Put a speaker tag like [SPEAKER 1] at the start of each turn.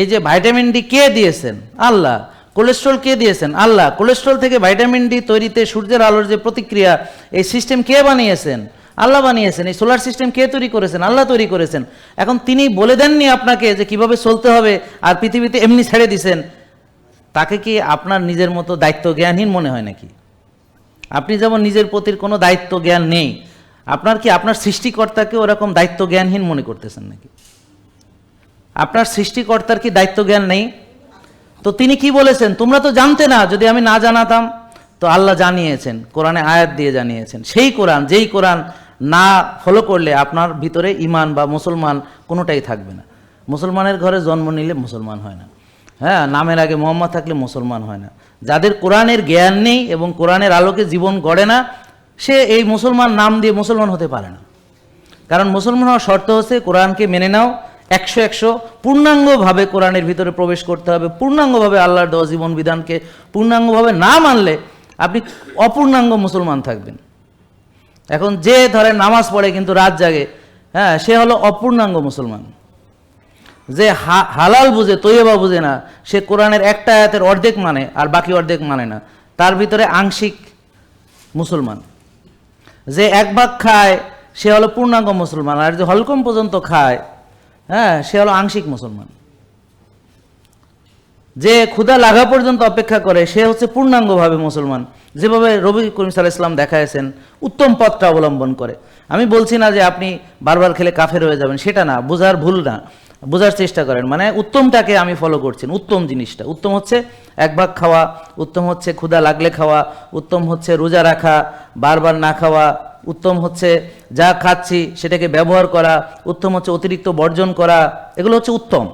[SPEAKER 1] এই যে vitamin D কে দিয়েছেন? আল্লাহ। কোলেস্ট্রল কে দিয়েছেন? আল্লাহ। কোলেস্ট্রল থেকে ভাইটামিন ডি তৈরিতে সূর্যের আলোর যে প্রতিক্রিয়া, এই সিস্টেম কে বানিয়েছেন? আল্লাহ বানিয়েছেন। এই সোলার সিস্টেম কে তৈরি করেছেন? আল্লাহ তৈরি করেছেন। এখন তিনি বলে দেননি আপনাকে যে কীভাবে চলতে হবে আর পৃথিবীতে এমনি ছেড়ে দিছেন। তাকে কি আপনার নিজের মতো দায়িত্ব জ্ঞানহীন মনে হয় নাকি? আপনি যেমন নিজের প্রতি কোনো দায়িত্ব জ্ঞান নেই, আপনার কি আপনার সৃষ্টিকর্তাকে ওরকম দায়িত্ব জ্ঞানহীন মনে করতেছেন নাকি? আপনার সৃষ্টিকর্তার কি দায়িত্ব জ্ঞান নেই? তো তিনি কি বলেছেন? তোমরা তো জানতে না, যদি আমি না জানাতাম, তো আল্লাহ জানিয়েছেন, কোরআনে আয়াত দিয়ে জানিয়েছেন। সেই কোরআন, যেই কোরআন না ফলো করলে আপনার ভিতরে ইমান বা মুসলমান কোনোটাই থাকবে না। মুসলমানের ঘরে জন্ম নিলে মুসলমান হয় না। হ্যাঁ নামের আগে মোহাম্মদ থাকলে মুসলমান হয় না। যাদের কোরআনের জ্ঞান নেই এবং কোরআনের আলোকে জীবন গড়ে না, সে এই মুসলমান নাম দিয়ে মুসলমান হতে পারে না। কারণ মুসলমান হওয়ার শর্ত হচ্ছে, কোরআনকে মেনে নাও একশো একশো পূর্ণাঙ্গভাবে কোরআনের ভিতরে প্রবেশ করতে হবে, পূর্ণাঙ্গভাবে আল্লাহর দেওয়া জীবন বিধানকে, পূর্ণাঙ্গভাবে না মানলে আপনি অপূর্ণাঙ্গ মুসলমান থাকবেন। এখন যে ধরে নামাজ পড়ে কিন্তু রাত জাগে হ্যাঁ সে হলো অপূর্ণাঙ্গ মুসলমান। যে হালাল বুঝে, তৈয়বা বুঝে না, সে কোরআনের একটা আয়াতের অর্ধেক মানে আর বাকি অর্ধেক মানে না। তার ভিতরে আংশিক মুসলমান। যে এক ভাগ খায়, সে হলো পূর্ণাঙ্গ মুসলমান, আর যে হলকম পর্যন্ত খায় হ্যাঁ সে হলো আংশিক মুসলমান। যে ক্ষুধা লাগা পর্যন্ত অপেক্ষা করে, সে হচ্ছে পূর্ণাঙ্গভাবে মুসলমান। যেভাবে রবি করিম সাল ইসলাম দেখাইছেন, উত্তম পথটা অবলম্বন করে। আমি বলছি না যে আপনি বারবার খেলে কাফের হয়ে যাবেন, সেটা না, বোঝার ভুল না। বোঝার চেষ্টা করেন। মানে উত্তমটাকে আমি ফলো করছি, উত্তম জিনিসটা। উত্তম হচ্ছে এক ভাগ খাওয়া, উত্তম হচ্ছে ক্ষুধা লাগলে খাওয়া, উত্তম হচ্ছে রোজা রাখা, বারবার না খাওয়া উত্তম হচ্ছে যা খাচ্ছি সেটাকে ব্যবহার করা, উত্তম হচ্ছে অতিরিক্ত বর্জন করা, এগুলো হচ্ছে উত্তম।